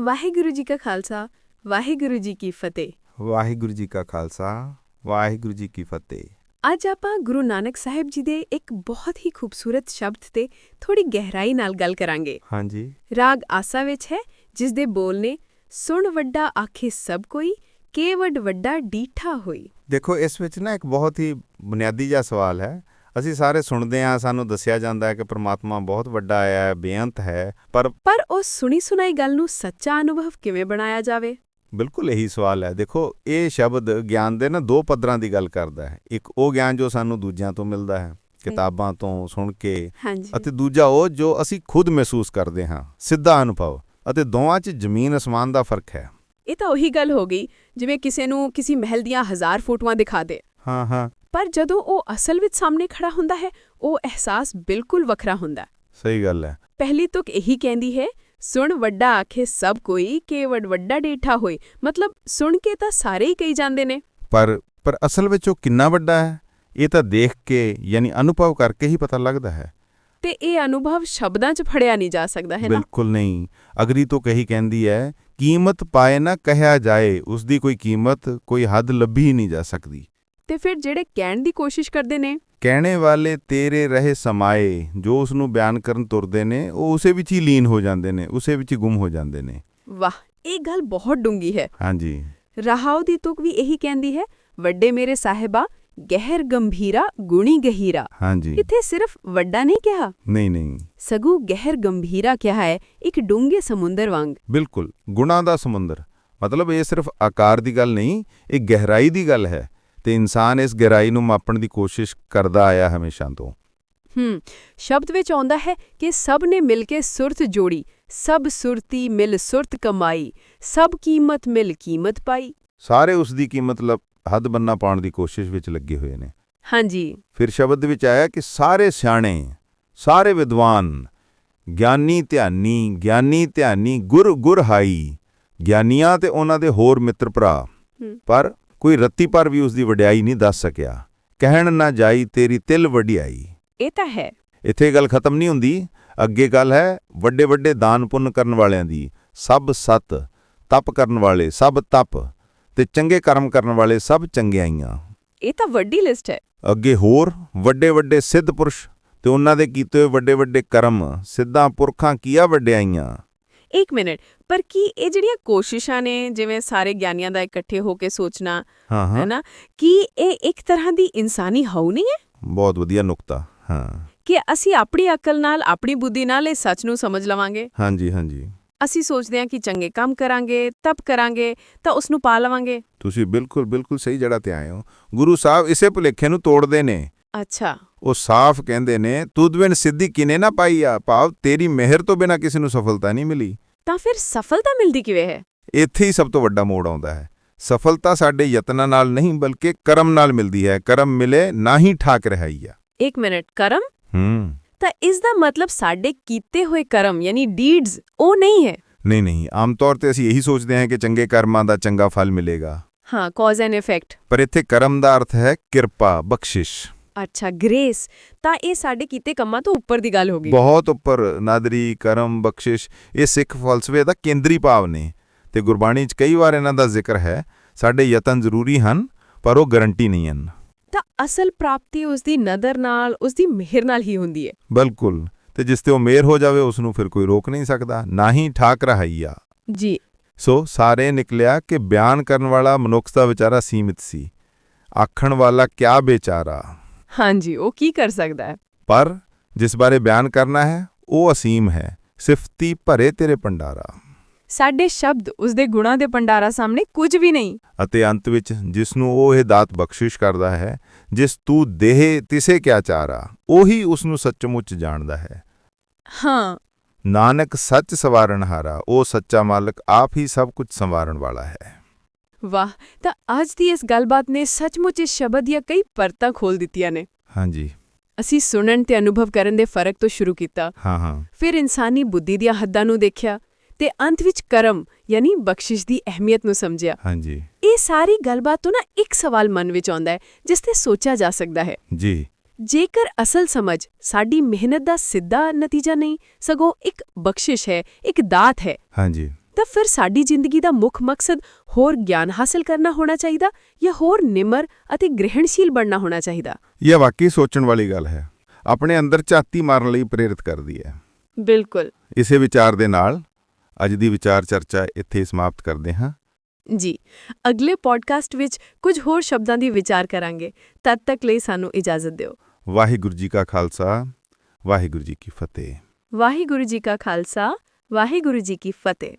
ਵਾਹਿਗੁਰੂ ਜੀ ਕਾ ਖਾਲਸਾ ਵਾਹਿਗੁਰੂ ਜੀ ਕੀ ਫਤਿਹ। ਵਾਹਿਗੁਰੂ ਜੀ ਕਾ ਖਾਲਸਾ ਵਾਹਿਗੁਰੂ ਜੀ ਕੀ ਫਤਿਹ। ਅੱਜ ਆਪਾਂ ਗੁਰੂ ਨਾਨਕ ਸਾਹਿਬ ਜੀ ਦੇ ਇੱਕ ਬਹੁਤ ਹੀ ਖੂਬਸੂਰਤ ਸ਼ਬਦ ਤੇ ਥੋੜੀ ਗਹਿਰਾਈ ਨਾਲ ਗੱਲ ਕਰਾਂਗੇ। ਹਾਂਜੀ। ਰਾਗ ਆਸਾ ਵਿੱਚ ਹੈ ਜਿਸ ਦੇ ਬੋਲ ਨੇ ਸੁਣ ਵੱਡਾ ਆਖੇ ਸਭ ਕੋਈ ਕੇਵਡ ਵੱਡਾ ਡੀਠਾ ਹੋਈ। ਦੇਖੋ ਇਸ ਵਿੱਚ ਨਾ ਇੱਕ ਬਹੁਤ ਹੀ ਬੁਨਿਆਦੀ ਜਿਹਾ ਸਵਾਲ ਹੈ। ਅਸੀਂ ਸਾਰੇ ਸੁਣਦੇ ਹਾਂ ਸਾਨੂੰ ਦੱਸਿਆ ਜਾਂਦਾ ਹੈ ਕਿ ਪ੍ਰਮਾਤਮਾ ਬਹੁਤ ਵੱਡਾ ਹੈ ਬੇਅੰਤ ਹੈ ਪਰ ਪਰ ਉਹ ਸੁਣੀ ਸੁਣਾਈ ਗੱਲ ਨੂੰ ਸੱਚਾ ਅਨੁਭਵ ਕਿਵੇਂ ਬਣਾਇਆ ਜਾਵੇ? ਬਿਲਕੁਲ ਇਹੀ ਸਵਾਲ ਹੈ। ਦੇਖੋ ਇਹ ਸ਼ਬਦ ਗਿਆਨ ਦੇ ਨਾ ਦੋ ਪੱਧਰਾਂ ਦੀ ਗੱਲ ਕਰਦਾ ਹੈ। ਇੱਕ ਉਹ ਗਿਆਨ ਜੋ ਸਾਨੂੰ ਦੂਜਿਆਂ ਤੋਂ ਮਿਲਦਾ ਹੈ ਕਿਤਾਬਾਂ ਤੋਂ ਸੁਣ ਕੇ ਅਤੇ ਦੂਜਾ ਉਹ ਜੋ ਅਸੀਂ ਖੁਦ ਮਹਿਸੂਸ ਕਰਦੇ ਹਾਂ ਸਿੱਧਾ ਅਨੁਭਵ। ਅਤੇ ਦੋਵਾਂ 'ਚ ਜ਼ਮੀਨ ਅਸਮਾਨ ਦਾ ਫ਼ਰਕ ਹੈ। ਇਹ ਤਾਂ ਉਹੀ ਗੱਲ ਹੋ ਗਈ ਜਿਵੇਂ ਕਿਸੇ ਨੂੰ ਕਿਸੇ ਮਹਿਲ ਦੀਆਂ ਹਜ਼ਾਰ ਫੋਟੋਆਂ ਦਿਖਾ ਦੇ। ਹਾਂ ਹਾਂ। ਪਰ ਜਦੋਂ ਉਹ ਅਸਲ ਵਿੱਚ ਸਾਹਮਣੇ ਖੜਾ ਹੁੰਦਾ ਹੈ ਉਹ ਅਹਿਸਾਸ ਬਿਲਕੁਲ ਵੱਖਰਾ ਹੁੰਦਾ ਹੈ। ਸਹੀ ਗੱਲ ਹੈ। ਪਹਿਲੀ ਤੁਕ ਇਹੀ ਕਹਿੰਦੀ ਹੈ ਸੁਣ ਵੱਡਾ ਆਖੇ ਸਭ ਕੋਈ ਕੇਵੜ ਵੱਡਾ ਡੇਠਾ ਹੋਏ। ਮਤਲਬ ਸੁਣ ਕੇ ਤਾਂ ਸਾਰੇ ਹੀ ਕਹੀ ਜਾਂਦੇ ਨੇ। ਪਰ ਪਰ ਅਸਲ ਵਿੱਚ ਉਹ ਕਿੰਨਾ ਵੱਡਾ ਹੈ ਇਹ ਤਾਂ ਦੇਖ ਕੇ ਯਾਨੀ ਅਨੁਭਵ ਕਰਕੇ ਹੀ ਪਤਾ ਲੱਗਦਾ ਹੈ। ਤੇ ਇਹ ਅਨੁਭਵ ਸ਼ਬਦਾਂ 'ਚ ਫੜਿਆ ਨਹੀਂ ਜਾ ਸਕਦਾ ਹੈ ਨਾ? ਬਿਲਕੁਲ ਨਹੀਂ। ਅਗਰੀ ਤੋਂ ਕਹੀ ਕਹਿੰਦੀ ਹੈ ਕੀਮਤ ਪਾਏ ਨਾ ਕਹਿਆ ਜਾਏ ਉਸ ਦੀ ਕੋਈ ਕੀਮਤ ਕੋਈ ਹੱਦ ਲੱਭੀ ਨਹੀਂ ਜਾ ਸਕਦੀ। ਤੇ ਫਿਰ ਜਿਹੜੇ ਕਹਿਣ ਦੀ ਕੋਸ਼ਿਸ਼ ਕਰਦੇ ਨੇ? ਕਹਿਣੇ ਵਾਲੇ ਤੇਰੇ ਰਹੇ ਸਮਾਏ ਜੋ ਉਸ ਨੂੰ ਬਿਆਨ ਕਰਨ ਤੁਰਦੇ ਨੇ ਉਹ ਉਸੇ ਵਿੱਚ ਹੀ ਲੀਨ ਹੋ ਜਾਂਦੇ ਨੇ ਉਸੇ ਵਿੱਚ ਹੀ ਗੁੰਮ ਹੋ ਜਾਂਦੇ ਨੇ। ਵਾਹ ਇਹ ਗੱਲ ਬਹੁਤ ਡੂੰਗੀ ਹੈ। ਹਾਂਜੀ। ਰਹਾਉ ਦੀ ਤੁਕ ਵੀ ਇਹੀ ਕਹਿੰਦੀ ਹੈ ਵੱਡੇ ਮੇਰੇ ਸਾਹਿਬਾ ਗਹਿਰ ਗੰਭੀਰਾ ਗੁਣੀ ਗਹੀਰਾ। ਹਾਂਜੀ। ਇੱਥੇ ਸਿਰਫ ਵੱਡਾ ਨਹੀਂ ਕਿਹਾ? ਨਹੀਂ ਨਹੀਂ। ਸਗੂ ਗਹਿਰ ਗੰਭੀਰਾ ਕਿਹਾ ਹੈ ਇੱਕ ਡੂੰਘੇ ਸਮੁੰਦਰ ਵਾਂਗ। ਬਿਲਕੁਲ ਗੁਣਾ ਦਾ ਸਮੁੰਦਰ। ਮਤਲਬ ਇਹ ਸਿਰਫ ਆਕਾਰ ਦੀ ਗੱਲ ਨਹੀਂ ਇਹ ਗਹਿਰਾਈ ਦੀ ਗੱਲ ਹੈ। ਤੇ ਇਨਸਾਨ ਇਸ ਗਹਿਰਾਈ ਨੂੰ ਮਾਪਣ ਦੀ ਕੋਸ਼ਿਸ਼ ਕਰਦਾ ਆਇਆ ਹਮੇਸ਼ਾ ਤੋਂ। ਹੂੰ ਸ਼ਬਦ ਵਿੱਚ ਆਉਂਦਾ ਹੈ ਕਿ ਸਭ ਨੇ ਮਿਲ ਕੇ ਸੁਰਤ ਜੋੜੀ ਸਭ ਸੁਰਤੀ ਮਿਲ ਸੁਰਤ ਕਮਾਈ ਸਭ ਕੀਮਤ ਮਿਲ ਕੀਮਤ ਪਾਈ। ਸਾਰੇ ਉਸ ਦੀ ਕੀਮਤ ਹੱਦ ਬੰਨਾ ਪਾਉਣ ਦੀ ਕੋਸ਼ਿਸ਼ ਵਿੱਚ ਲੱਗੇ ਹੋਏ ਨੇ। ਹਾਂਜੀ। ਫਿਰ ਸ਼ਬਦ ਵਿੱਚ ਆਇਆ ਕਿ ਸਾਰੇ ਸਿਆਣੇ ਸਾਰੇ ਵਿਦਵਾਨ ਗਿਆਨੀ ਧਿਆਨੀ ਗਿਆਨੀ ਧਿਆਨੀ ਗੁਰ ਗੁਰ ਹਾਈ ਗਿਆਨੀਆਂ ਤੇ ਉਹਨਾਂ ਦੇ ਹੋਰ ਮਿੱਤਰ ਭਰਾ। ਪਰ ਕੋਈ ਰੱਤੀ ਪਰ ਵੀ ਉਸ ਦੀ ਵਡਿਆਈ ਨਹੀਂ ਦੱਸ ਸਕਿਆ। ਕਹਿਣ ਨਾ ਜਾਈ ਤੇਰੀ ਤਿਲ ਵਡਿਆਈ। ਇਹ ਤਾਂ ਹੈ। ਇੱਥੇ ਗੱਲ ਖਤਮ ਨਹੀਂ ਹੁੰਦੀ। ਅੱਗੇ ਗੱਲ ਹੈ ਵੱਡੇ ਵੱਡੇ ਦਾਨ ਪੁੰਨ ਕਰਨ ਵਾਲਿਆਂ ਦੀ। ਸਭ ਸਤ ਤਪ ਕਰਨ ਵਾਲੇ ਸਭ ਤਪ ਤੇ ਚੰਗੇ ਕਰਮ ਕਰਨ ਵਾਲੇ ਸਭ ਚੰਗਿਆਈਆਂ। ਇਹ ਤਾਂ ਵੱਡੀ ਲਿਸਟ ਹੈ। ਅੱਗੇ ਹੋਰ ਵੱਡੇ ਵੱਡੇ ਸਿੱਧ ਪੁਰਸ਼ ਤੇ ਉਹਨਾਂ ਦੇ ਕੀਤੇ ਹੋਏ ਵੱਡੇ ਵੱਡੇ ਕਰਮ ਸਿੱਧਾਂ ਪੁਰਖਾਂ ਕੀਆ ਵੱਡਿਆਈਆਂ? ਇੱਕ ਮਿੰਟ ਪਰ ਕੀ ਇਹ ਜਿਹੜੀਆਂ ਕੋਸ਼ਿਸ਼ਾਂ ਨੇ ਜਿਵੇਂ ਸਾਰੇ ਗਿਆਨੀਆਂ ਦਾ ਇਕੱਠੇ ਹੋ ਕੇ ਸੋਚਣਾ ਹਾਂ ਨਾ ਕੀ ਇਹ ਇੱਕ ਤਰ੍ਹਾਂ ਦੀ ਇਨਸਾਨੀ ਹਉ ਨਹੀਂ ਹੈ? ਬਹੁਤ ਵਧੀਆ ਨੁਕਤਾ ਹਾਂ। ਕਿ ਅਸੀਂ ਆਪਣੀ ਅਕਲ ਨਾਲ ਆਪਣੀ ਬੁੱਧੀ ਨਾਲ ਇਹ ਸੱਚ ਨੂੰ ਸਮਝ ਲਵਾਂਗੇ? ਹਾਂਜੀ ਹਾਂਜੀ। ਅਸੀਂ ਸੋਚਦੇ ਹਾਂ ਕਿ ਚੰਗੇ ਕੰਮ ਕਰਾਂਗੇ ਤਪ ਕਰਾਂਗੇ ਤਾਂ ਉਸ ਨੂੰ ਪਾ ਲਵਾਂਗੇ। ਤੁਸੀਂ ਬਿਲਕੁਲ ਬਿਲਕੁਲ ਸਹੀ ਜਗ੍ਹਾ ਤੇ ਆਏ ਹੋ। ਗੁਰੂ ਸਾਹਿਬ ਇਸੇ ਭੁਲੇਖੇ ਨੂੰ ਤੋੜਦੇ ਨੇ। ਅੱਛਾ। ਉਹ ਸਾਫ਼ ਕਹਿੰਦੇ ਨੇ ਤੁਧ ਬਿਨ ਸਿੱਧੀ ਕਿਨੇ ਨਾ ਪਾਈ ਆ ਭਾਵ ਤੇਰੀ ਮਿਹਰ ਤੋਂ ਬਿਨਾ ਕਿਸੇ ਨੂੰ ਸਫਲਤਾ ਨਹੀਂ ਮਿਲੀ। ਤਾਂ ਫਿਰ ਸਫਲਤਾ ਮਿਲਦੀ ਕਿਵੇਂ ਹੈ? ਇੱਥੇ ਹੀ ਸਭ ਤੋਂ ਵੱਡਾ ਮੋੜ ਆਉਂਦਾ ਹੈ। ਸਫਲਤਾ ਸਾਡੇ ਯਤਨਾਂ ਨਾਲ ਨਹੀਂ ਬਲਕਿ ਕਰਮ ਨਾਲ ਮਿਲਦੀ ਹੈ। ਕਰਮ ਮਿਲੇ ਨਾ ਹੀ ਠਾਕ ਰਹਾਈ ਆ। ਇੱਕ ਮਿੰਟ ਕਰਮ? ਹੂੰ। ਤਾਂ ਇਸ ਦਾ ਮਤਲਬ ਸਾਡੇ ਕੀਤੇ ਹੋਏ ਕਰਮ ਯਾਨੀ ਡੀਡਸ ਉਹ ਨਹੀਂ ਹੈ? ਨਹੀਂ ਨਹੀਂ। ਆਮ ਤੌਰ ਤੇ ਅਸੀਂ ਇਹੀ ਸੋਚਦੇ ਹਾਂ ਕਿ ਚੰਗੇ ਕਰਮਾਂ ਦਾ ਚੰਗਾ ਫਲ ਮਿਲੇਗਾ। ਹਾਂ ਕਾਜ਼ ਐਂਡ ਇਫੈਕਟ ਪਰ ਇੱਥੇ ਕਰਮ ਦਾ ਅਰਥ ਹੈ ਕਿਰਪਾ ਬਖਸ਼ਿਸ਼। ਅੱਛਾ ਗ੍ਰੇਸ ਤਾਂ ਇਹ ਸਾਡੇ ਕੀਤੇ ਕੰਮਾਂ ਤੋਂ ਉੱਪਰ ਦੀ ਗੱਲ ਹੋ ਗਈ। ਬਹੁਤ ਉੱਪਰ ਨਾਦਰੀ ਕਰਮ ਬਖਸ਼ਿਸ਼ ਇਹ ਸਿੱਖ ਫਲਸਫੇ ਦਾ ਕੇਂਦਰੀ ਭਾਵ ਨੇ। ਤੇ ਗੁਰਬਾਣੀ 'ਚ ਕਈ ਵਾਰ ਇਹਨਾਂ ਦਾ ਜ਼ਿਕਰ ਹੈ ਸਾਡੇ ਯਤਨ ਜ਼ਰੂਰੀ ਹਨ ਪਰ ਉਹ ਗਾਰੰਟੀ ਨਹੀਂ ਹਨ। ਤਾਂ ਅਸਲ ਪ੍ਰਾਪਤੀ ਉਸ ਦੀ ਨਦਰ ਨਾਲ ਉਸ ਦੀ ਮਿਹਰ ਨਾਲ ਹੀ ਹੁੰਦੀ ਹੈ। ਬਿਲਕੁਲ। ਤੇ ਜਿਸ ਤੇ ਉਹ ਮੇਰ ਹੋ ਜਾਵੇ ਉਸ ਨੂੰ ਫਿਰ ਕੋਈ ਰੋਕ ਨਹੀਂ ਸਕਦਾ। ਨਾ ਹੀ ਠਾਕ ਰਹਾਈਆ। ਜੀ। ਸੋ ਸਾਰੇ ਨਿਕਲਿਆ ਕਿ ਬਿਆਨ ਕਰਨ ਵਾਲਾ ਮਨੁੱਖ ਦਾ ਵਿਚਾਰਾ ਸੀਮਿਤ ਸੀ। ਆਖਣ ਵਾਲਾ ਕਿਆ ਬੇਚਾਰਾ। ਹਾਂਜੀ ਉਹ ਕੀ ਕਰ ਸਕਦਾ ਹੈ? ਪਰ ਜਿਸ ਬਾਰੇ ਬਿਆਨ ਕਰਨਾ ਹੈ ਉਹ ਅਸੀਮ ਹੈ। ਸਿਫਤੀ ਭਰੇ ਤੇਰੇ ਪੰਡਾਰਾ ਸਾਡੇ ਸ਼ਬਦ ਉਸ ਦੇ ਗੁਣਾਂ ਦੇ ਪੰਡਾਰਾ ਸਾਹਮਣੇ ਕੁਝ ਵੀ ਨਹੀਂ। ਅਤੇ ਅੰਤ ਵਿੱਚ ਜਿਸ ਨੂੰ ਉਹ ਇਹ ਦਾਤ ਬਖਸ਼ਿਸ਼ ਕਰਦਾ ਹੈ ਜਿਸ ਤੂੰ ਦੇਹ ਤਿਸੇ ਕਿਆ ਚਾਰਾ ਉਹੀ ਉਸ ਨੂੰ ਸੱਚਮੁੱਚ ਜਾਣਦਾ ਹੈ। ਹਾਂ। ਨਾਨਕ ਸੱਚ ਸਵਾਰਨਹਾਰਾ ਉਹ ਸੱਚਾ ਮਾਲਕ ਆਪ ਹੀ ਸਭ ਕੁਝ ਸੰਵਾਰਨ ਵਾਲਾ ਹੈ। ਵਾਹ ਤਾਂ ਅੱਜ ਦੀ ਇਸ ਗੱਲਬਾਤ ਨੇ ਸੱਚਮੁੱਚ ਇਸ ਸ਼ਬਦ ਦੀਆਂ ਕਈ ਪਰਤਾਂ ਖੋਲ ਦਿੱਤੀਆਂ ਨੇ। ਹਾਂਜੀ। ਅਸੀਂ ਸੁਣਨ ਤੇ ਅਨੁਭਵ ਕਰਨ ਦੇ ਫ਼ਰਕ ਤੋਂ ਸ਼ੁਰੂ ਕੀਤਾ। ਹਾਂ ਹਾਂ। ਫਿਰ ਇਨਸਾਨੀ ਬੁੱਧੀ ਦੀਆਂ ਹੱਦਾਂ ਨੂੰ ਦੇਖਿਆ ਤੇ ਅੰਤ ਵਿੱਚ ਕਰਮ ਯਾਨੀ ਬਖਸ਼ਿਸ਼ ਦੀ ਅਹਿਮੀਅਤ ਨੂੰ ਸਮਝਿਆ। ਹਾਂਜੀ। ਇਹ ਸਾਰੀ ਗੱਲਬਾਤ ਤੋਂ ਨਾ ਇੱਕ ਸਵਾਲ ਮਨ ਵਿੱਚ ਆਉਂਦਾ ਹੈ ਜਿਸ ਤੇ ਸੋਚਿਆ ਜਾ ਸਕਦਾ ਹੈ। ਜੀ। ਜੇਕਰ ਅਸਲ ਸਮਝ ਸਾਡੀ ਮਿਹਨਤ ਦਾ ਸਿੱਧਾ ਨਤੀਜਾ ਨਹੀਂ ਸਗੋਂ ਇੱਕ ਬਖਸ਼ਿਸ਼ ਹੈ ਇੱਕ ਦਾਤ ਹੈ। ਹਾਂਜੀ। ਤਾਂ ਫਿਰ ਸਾਡੀ ਜ਼ਿੰਦਗੀ ਦਾ ਮੁੱਖ ਮਕਸਦ ਹੋਰ ਗਿਆਨ ਹਾਸਲ ਕਰਨਾ ਹੋਣਾ ਚਾਹੀਦਾ ਜਾਂ ਹੋਰ ਨਿਮਰ ਅਤੇ ਗ੍ਰਹਿਣਸ਼ੀਲ ਬਣਨਾ ਹੋਣਾ ਚਾਹੀਦਾ? ਇਹ ਵਾਕਈ ਸੋਚਣ ਵਾਲੀ ਗੱਲ ਹੈ। ਆਪਣੇ ਅੰਦਰ ਝਾਤੀ ਮਾਰਨ ਲਈ ਪ੍ਰੇਰਿਤ ਕਰਦੀ ਹੈ। ਬਿਲਕੁਲ। ਇਸੇ ਵਿਚਾਰ ਦੇ ਨਾਲ ਅੱਜ ਦੀ ਵਿਚਾਰ ਚਰਚਾ ਇੱਥੇ ਸਮਾਪਤ ਕਰਦੇ ਹਾਂ। ਜੀ ਅਗਲੇ ਪੋਡਕਾਸਟ ਵਿੱਚ ਕੁਝ ਹੋਰ ਸ਼ਬਦਾਂ ਦੀ ਵਿਚਾਰ ਕਰਾਂਗੇ। ਤਦ ਤੱਕ ਲਈ ਸਾਨੂੰ ਇਜਾਜ਼ਤ ਦਿਓ। ਵਾਹਿਗੁਰੂ ਜੀ ਕਾ ਖਾਲਸਾ ਵਾਹਿਗੁਰੂ ਜੀ ਕੀ ਫਤਿਹ। ਵਾਹਿਗੁਰੂ ਜੀ ਕਾ ਖਾਲਸਾ ਵਾਹਿਗੁਰੂ ਜੀ ਕੀ ਫਤਿਹ।